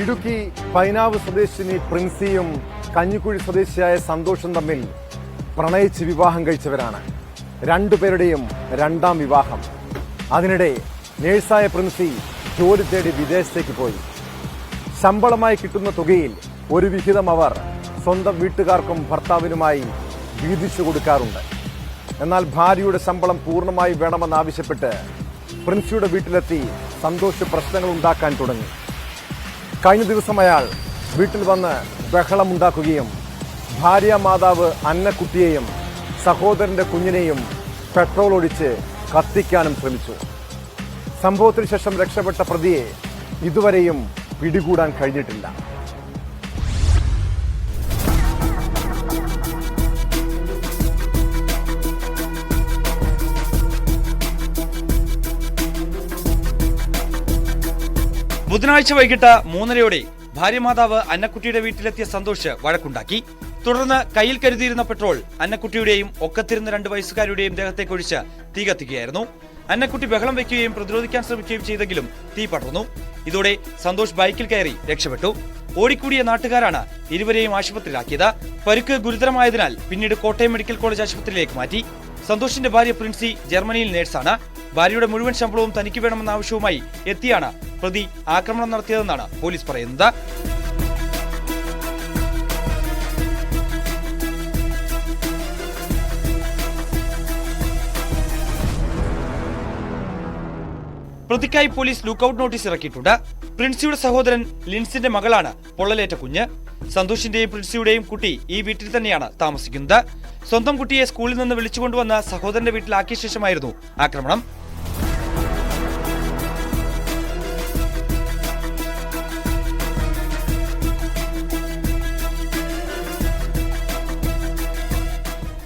ഇടുക്കി പൈനാവ് സ്വദേശിനി പ്രിൻസിയും കഞ്ഞിക്കുഴി സ്വദേശിയായ സന്തോഷും തമ്മിൽ പ്രണയിച്ച് വിവാഹം കഴിച്ചവരാണ്. രണ്ടുപേരുടെയും രണ്ടാം വിവാഹം. അതിനിടെ നേഴ്സായ പ്രിൻസി ജോലി തേടി വിദേശത്തേക്ക് പോയി. ശമ്പളമായി കിട്ടുന്ന തുകയിൽ ഒരു വിഹിതം അവർ സ്വന്തം വീട്ടുകാർക്കും ഭർത്താവിനുമായി വീതിച്ചു കൊടുക്കാറുണ്ട്. എന്നാൽ ഭാര്യയുടെ ശമ്പളം പൂർണമായി വേണമെന്നാവശ്യപ്പെട്ട് പ്രിൻസിയുടെ വീട്ടിലെത്തി സന്തോഷ പ്രശ്നങ്ങൾ ഉണ്ടാക്കാൻ തുടങ്ങി. കഴിഞ്ഞ ദിവസം അയാൾ വീട്ടിൽ വന്ന് ബഹളമുണ്ടാക്കുകയും ഭാര്യ മാതാവ് അന്നക്കുട്ടിയെയും സഹോദരന്റെ കുഞ്ഞിനെയും പെട്രോൾ ഒഴിച്ച് കത്തിക്കാനും ശ്രമിച്ചു. സംഭവത്തിന് ശേഷം രക്ഷപ്പെട്ട പ്രതിയെ ഇതുവരെയും പിടികൂടാൻ കഴിഞ്ഞിട്ടില്ല. ബുധനാഴ്ച വൈകിട്ട് മൂന്നരയോടെ ഭാര്യമാതാവ് അന്നക്കുട്ടിയുടെ വീട്ടിലെത്തിയ സന്തോഷ് വഴക്കുണ്ടാക്കി. തുടർന്ന് കയ്യിൽ കരുതിയിരുന്ന പെട്രോൾ അന്നക്കുട്ടിയുടെയും ഒക്കത്തിരുന്ന രണ്ട് വയസ്സുകാരുടെയും ദേഹത്തേക്കൊഴിച്ച് തീ കത്തിക്കുകയായിരുന്നു. അന്നക്കുട്ടി ബഹളം വയ്ക്കുകയും പ്രതിരോധിക്കാൻ ശ്രമിക്കുകയും ചെയ്തെങ്കിലും തീ പടർന്നു. ഇതോടെ സന്തോഷ് ബൈക്കിൽ കയറി രക്ഷപ്പെട്ടു. ഓടിക്കൂടിയ നാട്ടുകാരാണ് ഇരുവരെയും ആശുപത്രിയിലാക്കിയത്. പരുക്ക് ഗുരുതരമായതിനാൽ പിന്നീട് കോട്ടയം മെഡിക്കൽ കോളേജ് ആശുപത്രിയിലേക്ക് മാറ്റി. സന്തോഷിന്റെ ഭാര്യ പ്രിൻസി ജർമ്മനിയിൽ നേഴ്സാണ്. ഭാര്യയുടെ മുഴുവൻ ശമ്പളവും തനിക്ക് വേണമെന്ന ആവശ്യവുമായി എത്തിയാണ് പ്രതി ആക്രമണം നടത്തിയതെന്നാണ് പോലീസ് പറയുന്നത്. പ്രതിക്കായി പോലീസ് ലുക്കൌട്ട് നോട്ടീസ് ഇറക്കിയിട്ടുണ്ട്. പ്രിൻസിയുടെ സഹോദരൻ ലിൻസിന്റെ മകളാണ് പൊള്ളലേറ്റ കുഞ്ഞ്. സന്തോഷിന്റെയും പ്രിൻസിയുടെയും കുട്ടി ഈ വീട്ടിൽ തന്നെയാണ് താമസിക്കുന്നത്. സ്വന്തം കുട്ടിയെ സ്കൂളിൽ നിന്ന് വിളിച്ചുകൊണ്ടുവന്ന സഹോദരന്റെ വീട്ടിലാക്കിയ ശേഷമായിരുന്നു ആക്രമണം.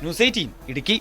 News eighteen Idukki